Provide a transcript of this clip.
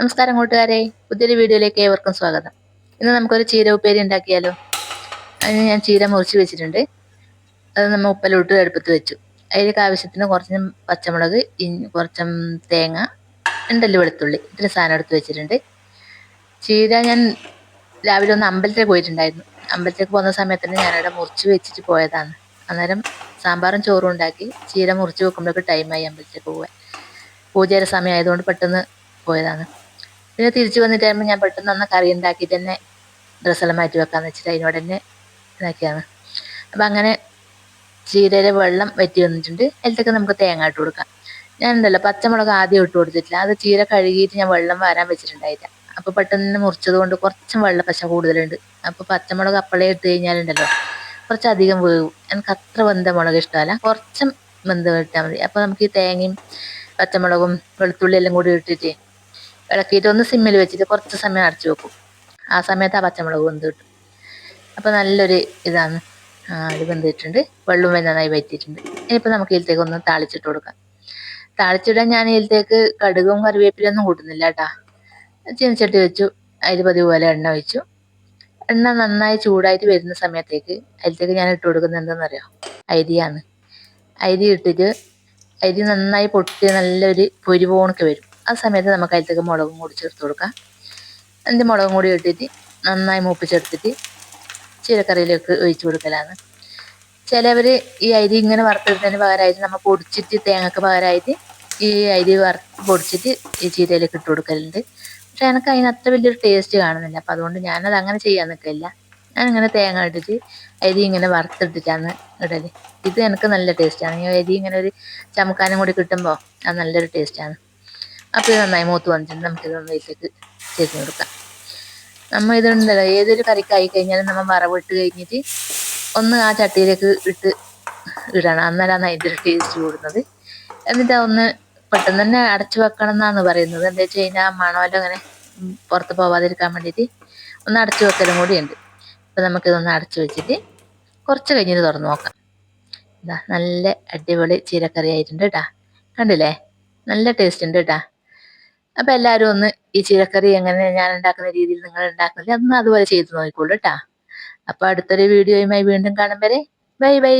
നമസ്കാരം കൂട്ടുകാരെ. പുതിയൊരു വീഡിയോയിലേക്ക് ഏവർക്കും സ്വാഗതം. ഇന്ന് നമുക്കൊരു ചീര ഉപ്പേരി ഉണ്ടാക്കിയാലോ? അതിന് ഞാൻ ചീര മുറിച്ച് വെച്ചിട്ടുണ്ട്. അത് നമ്മൾ ഉപ്പലോട്ട് അടുപ്പത്ത് വെച്ചു. അതിലേക്ക് ആവശ്യത്തിന് കുറച്ച് പച്ചമുളക് കുറച്ച് തേങ്ങ ഉണ്ടല്ലോ വെളുത്തുള്ളി ഇത്തിരി സാധനം എടുത്ത് വെച്ചിട്ടുണ്ട്. ചീര ഞാൻ രാവിലെ ഒന്ന് അമ്പലത്തിലേക്ക് പോയിട്ടുണ്ടായിരുന്നു. അമ്പലത്തിലേക്ക് പോകുന്ന സമയത്തിന് ഞാനവിടെ മുറിച്ച് വെച്ചിട്ട് പോയതാണ്. അന്നേരം സാമ്പാറും ചോറും ഉണ്ടാക്കി ചീര മുറിച്ച് വെക്കുമ്പോഴേക്ക് ടൈമായി അമ്പലത്തിലേക്ക് പോകാൻ പൂജയുടെ സമയമായതുകൊണ്ട് പെട്ടെന്ന് പോയതാണ്. പിന്നെ തിരിച്ചു വന്നിട്ട് ആകുമ്പോൾ ഞാൻ പെട്ടെന്ന് അന്ന് കറി ഉണ്ടാക്കി തന്നെ ഡ്രസ്സെല്ലാം മാറ്റി വെക്കാന്ന് വെച്ചിട്ട് അതിനോട് തന്നെ ഇതാക്കിയാണ് അപ്പം അങ്ങനെ ചീരയിലെ വെള്ളം വറ്റി വന്നിട്ടുണ്ട്. അതിലത്തേക്ക് നമുക്ക് തേങ്ങ ഇട്ട് കൊടുക്കാം. ഞാൻ എന്തല്ല പച്ചമുളക് ആദ്യം ഇട്ട് കൊടുത്തിട്ടില്ല. അത് ചീര കഴുകിയിട്ട് ഞാൻ വെള്ളം വരാൻ വെച്ചിട്ടുണ്ടായില്ല. അപ്പോൾ പെട്ടെന്ന് മുറിച്ചത് കൊണ്ട് കുറച്ചും വെള്ളം പശ കൂടുതലുണ്ട്. അപ്പോൾ പച്ചമുളക് അപ്പളേ ഇട്ട് കഴിഞ്ഞാലുണ്ടല്ലോ കുറച്ചധികം വേവും. എനിക്ക് അത്ര വെന്ത മുളക് ഇഷ്ടമല്ല. കുറച്ചും വെന്ത് ഇട്ടാൽ മതി. അപ്പോൾ നമുക്ക് ഈ തേങ്ങയും പച്ചമുളകും വെളുത്തുള്ളി എല്ലാം കൂടി ഇട്ടിട്ട് ഇളക്കിയിട്ട് ഒന്ന് സിമ്മിൽ വെച്ചിട്ട് കുറച്ച് സമയം അടച്ചു വെക്കും. ആ സമയത്ത് ആ പച്ചമുളക് വെന്ത് കിട്ടും. അപ്പോൾ നല്ലൊരു ഇതാണ്. അത് വെന്തിട്ടുണ്ട് വെള്ളം നന്നായി വറ്റിയിട്ടുണ്ട്. ഇനിയിപ്പോൾ നമുക്ക് ഇതിലേക്ക് ഒന്ന് താളിച്ചിട്ട് കൊടുക്കാം. താളിച്ചിടാൻ ഞാൻ ഇതിലേക്ക് കടുകും കറിവേപ്പിലൊന്നും കൂട്ടുന്നില്ല കേട്ടാ. ചീനച്ചട്ടി വെച്ചു. അതിൽ പതിവ് പോലെ എണ്ണ വെച്ചു എണ്ണ നന്നായി ചൂടായിട്ട് വരുന്ന സമയത്തേക്ക് അതിലേക്ക് ഞാൻ ഇട്ട് കൊടുക്കുന്നത് എന്താണെന്നറിയോ? അരിയാണ്. അരി ഇട്ടിട്ട് അരി നന്നായി പൊട്ടി നല്ലൊരു പൊരിപോണക്ക് വരും. ആ സമയത്ത് നമുക്ക് അതിലേക്ക് മുളകും കൂടി ചേർത്ത് കൊടുക്കാം. അതിന്റെ മുളകും കൂടി ഇട്ടിട്ട് നന്നായി മൂപ്പിച്ചെടുത്തിട്ട് ചീരക്കറിയിലേക്ക് ഒഴിച്ചു കൊടുക്കലാണ്. ചിലവർ ഈ അരി ഇങ്ങനെ വറുത്തെടുത്തതിന് പകരമായിട്ട് നമ്മൾ പൊടിച്ചിട്ട് തേങ്ങക്ക് പകരമായിട്ട് ഈ അരി വറുത്ത് പൊടിച്ചിട്ട് ഈ ചീരയിലേക്ക് ഇട്ട് കൊടുക്കലുണ്ട്. പക്ഷെ എനിക്ക് അതിന് അത്ര വലിയൊരു ടേസ്റ്റ് കാണുന്നില്ല. അപ്പം അതുകൊണ്ട് ഞാനത് അങ്ങനെ ചെയ്യാൻ നിൽക്കില്ല ഞാനിങ്ങനെ തേങ്ങ ഇട്ടിട്ട് അരി ഇങ്ങനെ വറുത്തിട്ടിട്ടാണ് ഇടൽ ഇത് എനിക്ക് നല്ല ടേസ്റ്റാണ് ഈ അരി ഇങ്ങനെ ഒരു ചമക്കാനും കൂടി കിട്ടുമ്പോൾ അത് നല്ലൊരു ടേസ്റ്റാണ് അപ്പോൾ ഇത് നന്നായി മൂത്ത് വന്നിട്ടുണ്ട്. നമുക്കിതൊന്ന് ഇതിലേക്ക് ചേർത്ത് കൊടുക്കാം. നമ്മൾ ഇതുണ്ടല്ലോ. ഏതൊരു കറിക്കായി കഴിഞ്ഞാലും നമ്മൾ വറവിട്ട് കഴിഞ്ഞിട്ട് ഒന്ന് ആ ചട്ടിയിലേക്ക് ഇട്ട് ഇടണം. അന്നേരമാണ് അതിന്റെ ടേസ്റ്റ് കൂടുന്നത്. എന്നിട്ട് ഒന്ന് പെട്ടെന്ന് തന്നെ അടച്ചു വെക്കണം എന്നാണ് പറയുന്നത്. എന്താ വെച്ച് കഴിഞ്ഞാൽ മണമെല്ലാം അങ്ങനെ പുറത്ത് പോവാതിരിക്കാൻ വേണ്ടിയിട്ട് ഒന്ന് അടച്ചു വെക്കലും കൂടിയുണ്ട് അപ്പോൾ നമുക്കിതൊന്ന് അടച്ചു വെച്ചിട്ട് കുറച്ച് കഴിഞ്ഞിട്ട് തുറന്ന് നോക്കാം. ഇതാ നല്ല അടിപൊളി ചീരക്കറി ആയിട്ടുണ്ട് കേട്ടാ കണ്ടില്ലേ? നല്ല ടേസ്റ്റ് ഉണ്ട് കേട്ടാ അപ്പം എല്ലാവരും ഒന്ന് ഈ ചീരക്കറി എങ്ങനെ ഞാൻ ഉണ്ടാക്കുന്ന രീതിയിൽ നിങ്ങൾ ഉണ്ടാക്കുന്നില്ല അതൊന്ന് അതുപോലെ ചെയ്ത് നോക്കിക്കോളൂ കേട്ടാ അപ്പോൾ അടുത്തൊരു വീഡിയോയുമായി വീണ്ടും കാണും വരെ. Bye bye.